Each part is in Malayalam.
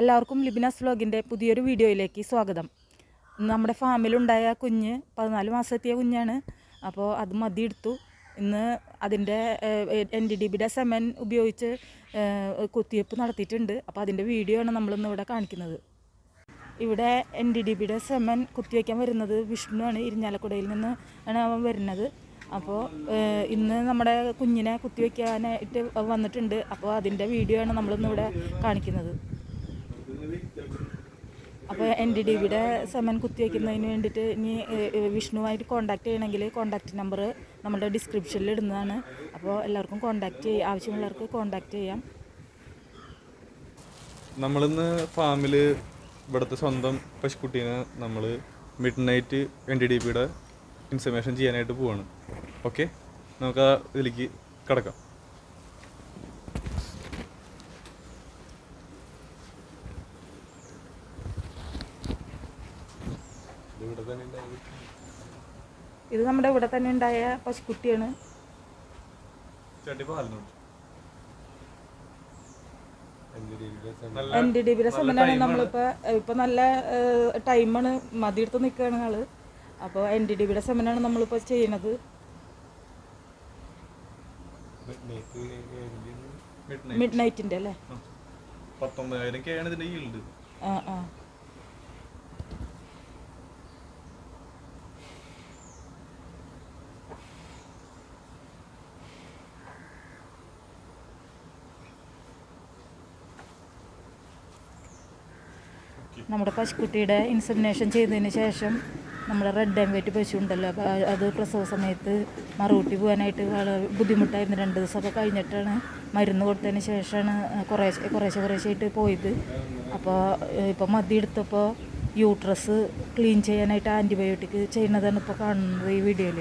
എല്ലാവർക്കും ലിബിനാസ് വ്ലോഗിന്റെ പുതിയൊരു വീഡിയോയിലേക്ക് സ്വാഗതം. നമ്മുടെ ഫാമിലുണ്ടായ കുഞ്ഞ് പതിനാല് മാസത്തെ കുഞ്ഞാണ്. അപ്പോൾ അത് മതി എടുത്തു ഇന്ന് അതിന്റെ എൻ ഡി ഡി ബിയുടെ സെമൻ ഉപയോഗിച്ച് കുത്തിവെപ്പ് നടത്തിയിട്ടുണ്ട്. അപ്പോൾ അതിന്റെ വീഡിയോ ആണ് നമ്മളിന്ന് ഇവിടെ കാണിക്കുന്നത്. ഇവിടെ എൻ ഡി ഡി ബിയുടെ സെമൻ കുത്തിവെക്കാൻ വരുന്നത് വിഷ്ണു ആണ്. ഇരിഞ്ഞാലക്കുടയിൽ നിന്ന് ആണ് അവൻ വരുന്നത്. അപ്പോൾ ഇന്ന് നമ്മുടെ കുഞ്ഞിനെ കുത്തിവെക്കാനായിട്ട് വന്നിട്ടുണ്ട്. അപ്പോൾ അതിന്റെ വീഡിയോ ആണ് നമ്മളിന്ന് ഇവിടെ കാണിക്കുന്നത്. അപ്പോൾ എൻ ഡി ഡി ബിയുടെ സെമൻ കുത്തിവെക്കുന്നതിന് വേണ്ടിയിട്ട് ഇനി വിഷ്ണുവായിട്ട് കോൺടാക്ട് ചെയ്യണമെങ്കിൽ കോൺടാക്റ്റ് നമ്പർ നമ്മുടെ ഡിസ്ക്രിപ്ഷനിൽ ഇടുന്നതാണ്. അപ്പോൾ എല്ലാവർക്കും കോൺടാക്ട് ചെയ്യാം ആവശ്യമുള്ളവർക്ക് കോൺടാക്ട് ചെയ്യാം. നമ്മളിന്ന് ഫാമിൽ ഇവിടുത്തെ സ്വന്തം പശുക്കുട്ടീനെ നമ്മൾ midnight N D D പിയുടെ ഇൻഫർമേഷൻ ചെയ്യാനായിട്ട് പോവാണ്. ഓക്കെ നമുക്ക് ആ ഇതിലേക്ക് കിടക്കാം. ഇത് നമ്മുടെ ഇവിടെ തന്നെ ഉണ്ടായ പശുക്കുട്ടിയാണ്. എന്റെ ഡിബിയുടെ എൻ ഡി ഇപ്പൊ ബിയുടെ സെമനാണ് നമ്മളിപ്പോൾ ഇപ്പോൾ നല്ല ടൈമാണ് മതിയെടുത്ത് നിൽക്കുകയാണ് ആൾ. അപ്പോൾ എൻ ഡി ഡി ബിയുടെ സെമനാണ് നമ്മളിപ്പോൾ ചെയ്യുന്നത്. മിഡ് മിഡ് നൈറ്റിന്റെ അല്ലേ? പത്തൊമ്പതിനായിരം ആ ആ. നമ്മുടെ പശുക്കുട്ടിയുടെ ഇൻസമിനേഷൻ ചെയ്തതിന് ശേഷം നമ്മുടെ റെഡ് ആൻഡ് വൈറ്റ് പശു ഉണ്ടല്ലോ അപ്പോൾ അത് പ്രസവ സമയത്ത് മറുകൂട്ടി പോകാനായിട്ട് ബുദ്ധിമുട്ടായിരുന്നു. രണ്ട് ദിവസമൊക്കെ കഴിഞ്ഞിട്ടാണ് മരുന്ന് കൊടുത്തതിന് ശേഷമാണ് കുറേശ്ശെ കുറേശ്ശെ കുറേശ്ശായിട്ട് പോയത്. അപ്പോൾ ഇപ്പോൾ മതി എടുത്തപ്പോൾ യൂട്രസ് ക്ലീൻ ചെയ്യാനായിട്ട് ആന്റിബയോട്ടിക് ചെയ്യുന്നതാണ് ഇപ്പോൾ കാണുന്നത് ഈ വീഡിയോയിൽ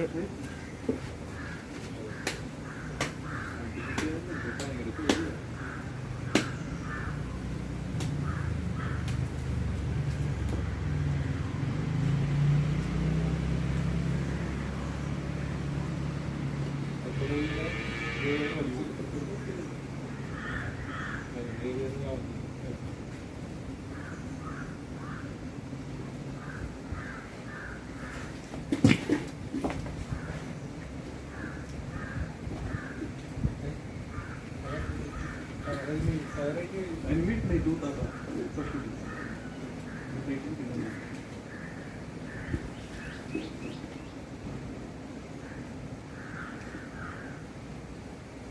अरे ये अरे ये अनमिट नहीं दूता था।